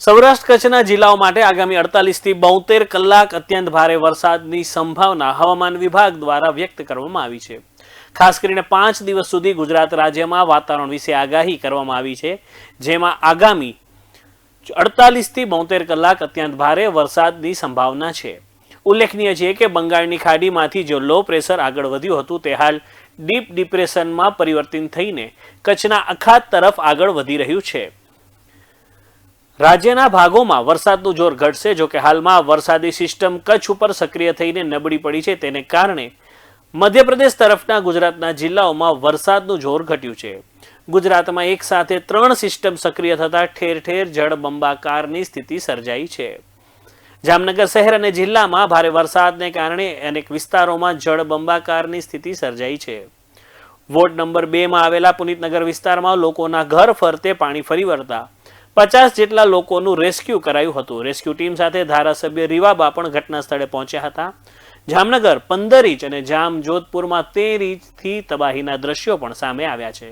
સૌરાષ્ટ્ર કચ્છના જિલ્લાઓ માટે આગામી અડતાલીસથી બોતેર કલાક અત્યંત ભારે વરસાદની સંભાવના હવામાન વિભાગ દ્વારા વ્યક્ત કરવામાં આવી છે. ખાસ કરીને પાંચ દિવસ સુધી ગુજરાત રાજ્યમાં વાતાવરણ વિશે આગાહી કરવામાં આવી છે, જેમાં આગામી અડતાલીસથી બોતેર કલાક અત્યંત ભારે વરસાદની સંભાવના છે. ઉલ્લેખનીય છે કે બંગાળની ખાડીમાંથી જો લો પ્રેશર આગળ વધ્યું હતું, તે હાલ ડીપ ડિપ્રેશનમાં પરિવર્તિત થઈને કચ્છના અખાત તરફ આગળ વધી રહ્યું છે. રાજ્યના ભાગોમાં વરસાદનું જોર ઘટશે. જો કે હાલમાં વરસાદી સિસ્ટમ કચ્છ ઉપર સક્રિય થઈને નબળી પડી છે. તેને કારણે મધ્યપ્રદેશ તરફના ગુજરાતના જિલ્લાઓમાં વરસાદનું જોર ઘટ્યું છે. ગુજરાતમાં એક સાથે ત્રણ સિસ્ટમ સક્રિય થતા ઠેર ઠેર જળબંબાકારની સ્થિતિ સર્જાઈ છે. જામનગર શહેર અને જિલ્લામાં ભારે વરસાદને કારણે અનેક વિસ્તારોમાં જળબંબાકારની સ્થિતિ સર્જાઈ છે. વોર્ડ નંબર બેમાં આવેલા પુનિતનગર વિસ્તારમાં લોકોના ઘર ફરતે પાણી ફરી વળતા પચાસ જેટલા લોકોનું રેસ્ક્યુ કરાયું હતું. રેસ્ક્યુ ટીમ સાથે ધારાસભ્ય રીવાબા પણ ઘટના સ્થળે પહોંચ્યા હતા. જામનગર પંદર ઇંચ અને જામ જોધપુરમાં તેર ઇંચથી તબાહીના દ્રશ્યો પણ સામે આવ્યા છે.